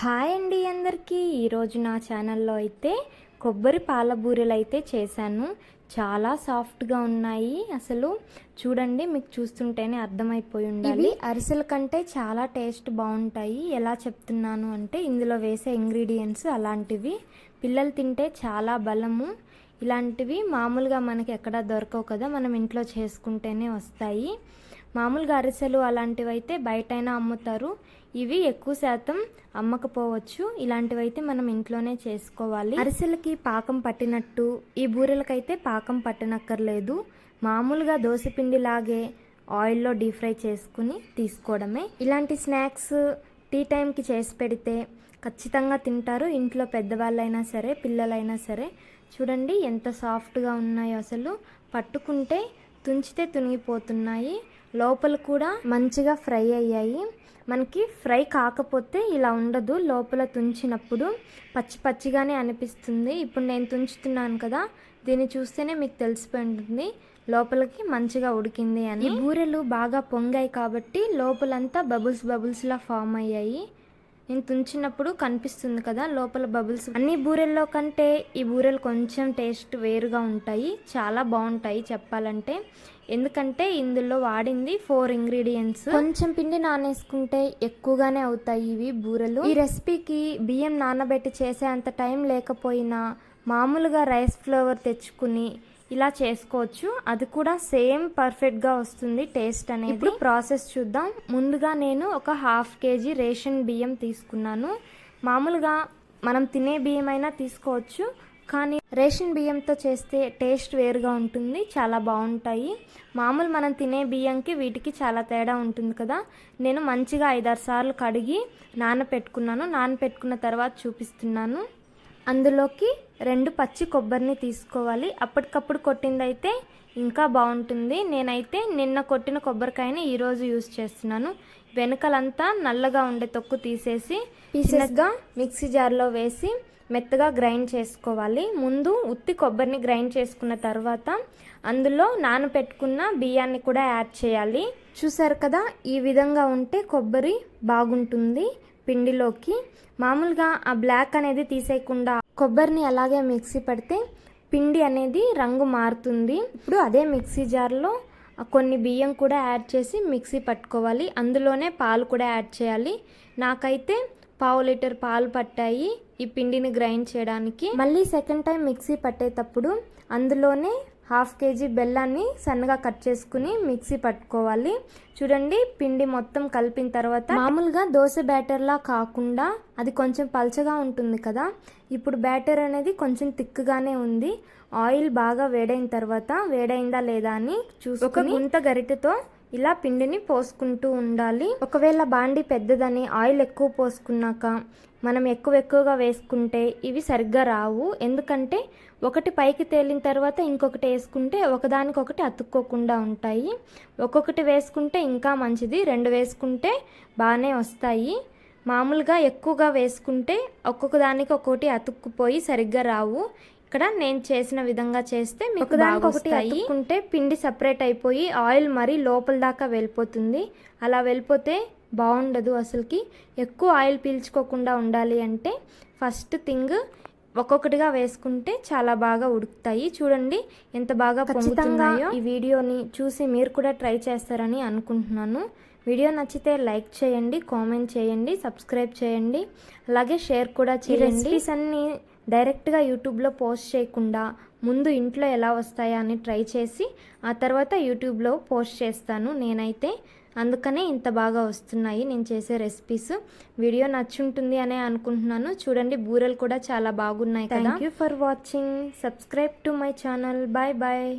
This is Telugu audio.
హాయ్ అండి అందరికీ. ఈరోజు నా ఛానల్లో అయితే కొబ్బరి పాల బూరెలు అయితే చేశాను. చాలా సాఫ్ట్గా ఉన్నాయి. అసలు చూడండి మీకు చూస్తుంటేనే అర్థమైపోయి ఉండాలి. అరిసెల కంటే చాలా టేస్ట్ బాగుంటాయి. ఎలా చెప్తున్నాను అంటే ఇందులో వేసే ఇంగ్రీడియంట్స్ అలాంటివి. పిల్లలు తింటే చాలా బలము. ఇలాంటివి మామూలుగా మనకి ఎక్కడ దొరకవు కదా మనం ఇంట్లో చేసుకుంటేనే వస్తాయి. మామూలుగా అరిసెలు అలాంటివైతే బయటైనా అమ్ముతారు. ఇవి ఎక్కువ శాతం అమ్మకపోవచ్చు. ఇలాంటివైతే మనం ఇంట్లోనే చేసుకోవాలి. అరిసెలకి పాకం పట్టినట్టు ఈ బూరెలకైతే పాకం పట్టనక్కర్లేదు. మామూలుగా దోశపిండిలాగే ఆయిల్లో డీప్ ఫ్రై చేసుకుని తీసుకోవడమే. ఇలాంటి స్నాక్స్ టీ టైంకి చేసి పెడితే ఖచ్చితంగా తింటారు. ఇంట్లో పెద్దవాళ్ళైనా సరే పిల్లలైనా సరే. చూడండి ఎంత సాఫ్ట్గా ఉన్నాయో అసలు. పట్టుకుంటే తుంచితే తునిగిపోతున్నాయి. లోపల కూడా మంచిగా ఫ్రై అయ్యాయి. మనకి ఫ్రై కాకపోతే ఇలా ఉండదు. లోపల తుంచినప్పుడు పచ్చి పచ్చిగానే అనిపిస్తుంది. ఇప్పుడు నేను తుంచుతున్నాను కదా దీన్ని చూస్తేనే మీకు తెలిసిపోయి ఉంటుంది లోపలికి మంచిగా ఉడికింది అని. ఈ బూరెలు బాగా పొంగాయి కాబట్టి లోపలంతా బబుల్స్ బబుల్స్లా ఫామ్ అయ్యాయి. నేను తుంచినప్పుడు కనిపిస్తుంది కదా లోపల బబుల్స్. అన్ని బూరెల్లో కంటే ఈ బూరెలు కొంచెం టేస్ట్ వేరుగా ఉంటాయి చాలా బాగుంటాయి చెప్పాలంటే. ఎందుకంటే ఇందులో వాడింది ఫోర్ ఇంగ్రీడియంట్స్. కొంచెం పిండి నానేసుకుంటే ఎక్కువగానే అవుతాయి ఇవి బూరెలు. ఈ రెసిపీకి బియ్యం నానబెట్టి చేసే అంత టైం లేకపోయినా మామూలుగా రైస్ ఫ్లేవర్ తెచ్చుకుని ఇలా చేసుకోవచ్చు. అది కూడా సేమ్ పర్ఫెక్ట్గా వస్తుంది టేస్ట్ అనేది. ఇప్పుడు ప్రాసెస్ చూద్దాం. ముందుగా నేను ఒక హాఫ్ కేజీ రేషన్ బియ్యం తీసుకున్నాను. మామూలుగా మనం తినే బియ్యం అయినా తీసుకోవచ్చు. కానీ రేషన్ బియ్యంతో చేస్తే టేస్ట్ వేరుగా ఉంటుంది చాలా బాగుంటాయి. మామూలు మనం తినే బియ్యంకి వీటికి చాలా తేడా ఉంటుంది కదా. నేను మంచిగా ఐదారు సార్లు కడిగి నానపెట్టుకున్నాను. నానపెట్టుకున్న తర్వాత చూపిస్తున్నాను. అందులోకి రెండు పచ్చి కొబ్బరిని తీసుకోవాలి. అప్పటికప్పుడు కొట్టిందైతే ఇంకా బాగుంటుంది. నేనైతే నిన్న కొట్టిన కొబ్బరికాయని ఈరోజు యూస్ చేస్తున్నాను. వెనకలంతా నల్లగా ఉండే తొక్కు తీసేసి పీసెస్గా మిక్సీ జార్లో వేసి మెత్తగా గ్రైండ్ చేసుకోవాలి. ముందు ఉత్తి కొబ్బరిని గ్రైండ్ చేసుకున్న తర్వాత అందులో నానపెట్టుకున్న బియ్యాన్ని కూడా యాడ్ చేయాలి. చూసారు కదా? ఈ విధంగా ఉంటే కొబ్బరి బాగుంటుంది. పిండిలోకి మామూలుగా ఆ బ్లాక్ అనేది తీసేయకుండా కొబ్బరిని అలాగే మిక్సీ పడితే పిండి అనేది రంగు మారుతుంది. ఇప్పుడు అదే మిక్సీ జార్లో కొన్ని బియ్యం కూడా యాడ్ చేసి మిక్సీ పట్టుకోవాలి. అందులోనే పాలు కూడా యాడ్ చేయాలి. నాకైతే పావు లీటర్ పాలు పట్టాయి ఈ పిండిని గ్రైండ్ చేయడానికి. మళ్ళీ సెకండ్ టైం మిక్సీ పట్టేటప్పుడు అందులోనే హాఫ్ కేజీ బెల్లాన్ని సన్నగా కట్ చేసుకుని మిక్సీ పట్టుకోవాలి. చూడండి పిండి మొత్తం కలిపిన తర్వాత మామూలుగా దోశ బ్యాటర్లా కాకుండా అది కొంచెం పల్చగా ఉంటుంది కదా. ఇప్పుడు బ్యాటర్ అనేది కొంచెం తిక్కుగానే ఉంది. ఆయిల్ బాగా వేడైన తర్వాత వేడైందా లేదా అని చూసుకొని ఇంత గరిటెతో ఇలా పిండిని పోసుకుంటూ ఉండాలి. ఒకవేళ బాండి పెద్దదని ఆయిల్ ఎక్కువ పోసుకున్నాక మనం ఎక్కువ ఎక్కువగా వేసుకుంటే ఇవి సరిగ్గా రావు. ఎందుకంటే ఒకటి పైకి తేలిన తర్వాత ఇంకొకటి వేసుకుంటే ఒకదానికొకటి అతుక్కోకుండా ఉంటాయి. ఒక్కొక్కటి వేసుకుంటే ఇంకా మంచిది రెండు వేసుకుంటే బాగానే వస్తాయి. మామూలుగా ఎక్కువగా వేసుకుంటే ఒక్కొక్క దానికి ఒక్కొక్కటి అతుక్కుపోయి సరిగ్గా రావు. ఇక్కడ నేను చేసిన విధంగా చేస్తే మీకు ఒకటి అతుక్కుంటే పిండి సపరేట్ అయిపోయి ఆయిల్ మరీ లోపల దాకా వెళ్ళిపోతుంది. అలా వెళ్ళిపోతే బాగుండదు అసలుకి. ఎక్కువ ఆయిల్ పీల్చుకోకుండా ఉండాలి అంటే ఫస్ట్ థింగ్ ఒక్కొక్కటిగా వేసుకుంటే చాలా బాగా ఉడుకుతాయి. చూడండి ఎంత బాగా పొంగుతున్నాయో. ఈ వీడియోని చూసి మీరు కూడా ట్రై చేస్తారని అనుకుంటున్నాను. వీడియో నచ్చితే లైక్ చేయండి కామెంట్ చేయండి సబ్స్క్రైబ్ చేయండి అలాగే షేర్ కూడా చేయండి. అన్ని డైరెక్ట్గా యూట్యూబ్లో పోస్ట్ చేయకుండా ముందు ఇంట్లో ఎలా వస్తాయా అని ట్రై చేసి ఆ తర్వాత యూట్యూబ్లో పోస్ట్ చేస్తాను నేనైతే. అందుకనే ఇంత బాగా వస్తున్నాయి నేను చేసే రెసిపీస్. వీడియో నచ్చుంటుంది అనే అనుకుంటున్నాను. చూడండి బూరెలు కూడా చాలా బాగున్నాయి thank you for watching subscribe to my channel bye bye